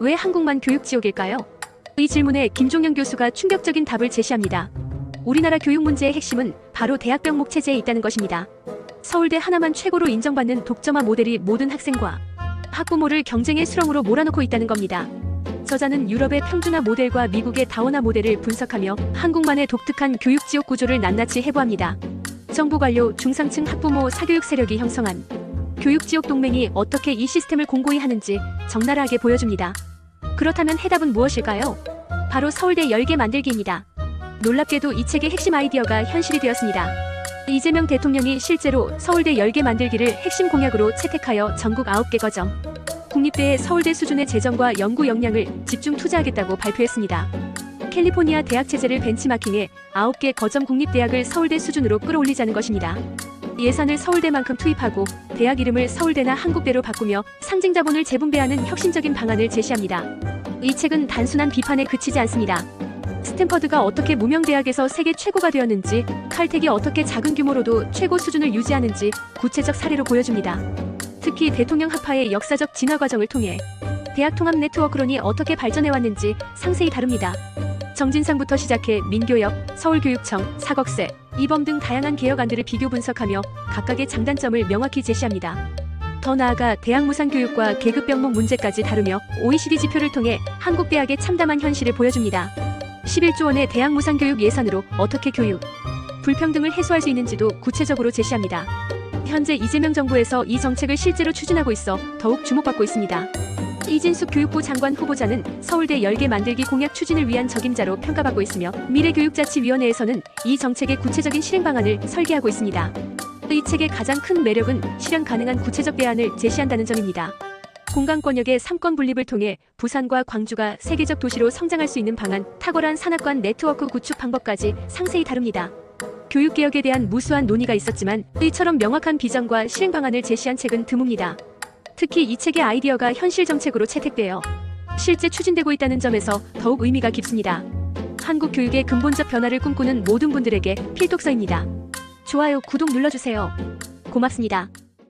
왜 한국만 교육 지옥일까요? 이 질문에 김종영 교수가 충격적인 답을 제시합니다. 우리나라 교육 문제의 핵심은 바로 대학 병목 체제에 있다는 것입니다. 서울대 하나만 최고로 인정받는 독점화 모델이 모든 학생과 학부모를 경쟁의 수렁으로 몰아넣고 있다는 겁니다. 저자는 유럽의 평준화 모델과 미국의 다원화 모델을 분석하며 한국만의 독특한 교육 지옥 구조를 낱낱이 해부합니다. 정부 관료, 중상층 학부모, 사교육 세력이 형성한 교육 지옥 동맹이 어떻게 이 시스템을 공고히 하는지 적나라하게 보여줍니다. 그렇다면 해답은 무엇일까요? 바로 서울대 열개 만들기입니다. 놀랍게도 이 책의 핵심 아이디어가 현실이 되었습니다. 이재명 대통령이 실제로 서울대 열개 만들기를 핵심 공약으로 채택하여 전국 9개 거점, 국립대의 서울대 수준의 재정과 연구 역량을 집중 투자하겠다고 발표했습니다. 캘리포니아 대학 체제를 벤치마킹해 9개 거점 국립대학을 서울대 수준으로 끌어올리자는 것입니다. 예산을 서울대만큼 투입하고 대학 이름을 서울대나 한국대로 바꾸며 상징 자본을 재분배하는 혁신적인 방안을 제시합니다. 이 책은 단순한 비판에 그치지 않습니다. 스탠퍼드가 어떻게 무명 대학에서 세계 최고가 되었는지, 칼텍이 어떻게 작은 규모로도 최고 수준을 유지하는지 구체적 사례로 보여줍니다. 특히 대통령 학파의 역사적 진화 과정을 통해 대학 통합 네트워크론이 어떻게 발전해 왔는지 상세히 다룹니다. 정진상부터 시작해 민교역, 서울교육청, 사법세, 이범 등 다양한 개혁안들을 비교 분석하며 각각의 장단점을 명확히 제시합니다. 더 나아가 대학 무상 교육과 계급 병목 문제까지 다루며 OECD 지표를 통해 한국 대학의 참담한 현실을 보여줍니다. 11조 원의 대학 무상 교육 예산으로 어떻게 교육 불평등을 해소할 수 있는지도 구체적으로 제시합니다. 현재 이재명 정부에서 이 정책을 실제로 추진하고 있어 더욱 주목받고 있습니다. 이진숙 교육부 장관 후보자는 서울대 10개 만들기 공약 추진을 위한 적임자로 평가받고 있으며 미래교육자치위원회에서는 이 정책의 구체적인 실행 방안을 설계하고 있습니다. 이 책의 가장 큰 매력은 실현 가능한 구체적 대안을 제시한다는 점입니다. 공간권역의 삼권 분립을 통해 부산과 광주가 세계적 도시로 성장할 수 있는 방안, 탁월한 산악관 네트워크 구축 방법까지 상세히 다룹니다. 교육개혁에 대한 무수한 논의가 있었지만 이처럼 명확한 비전과 실행 방안을 제시한 책은 드뭅니다. 특히 이 책의 아이디어가 현실 정책으로 채택되어 실제 추진되고 있다는 점에서 더욱 의미가 깊습니다. 한국 교육의 근본적 변화를 꿈꾸는 모든 분들에게 필독서입니다. 좋아요, 구독 눌러주세요. 고맙습니다.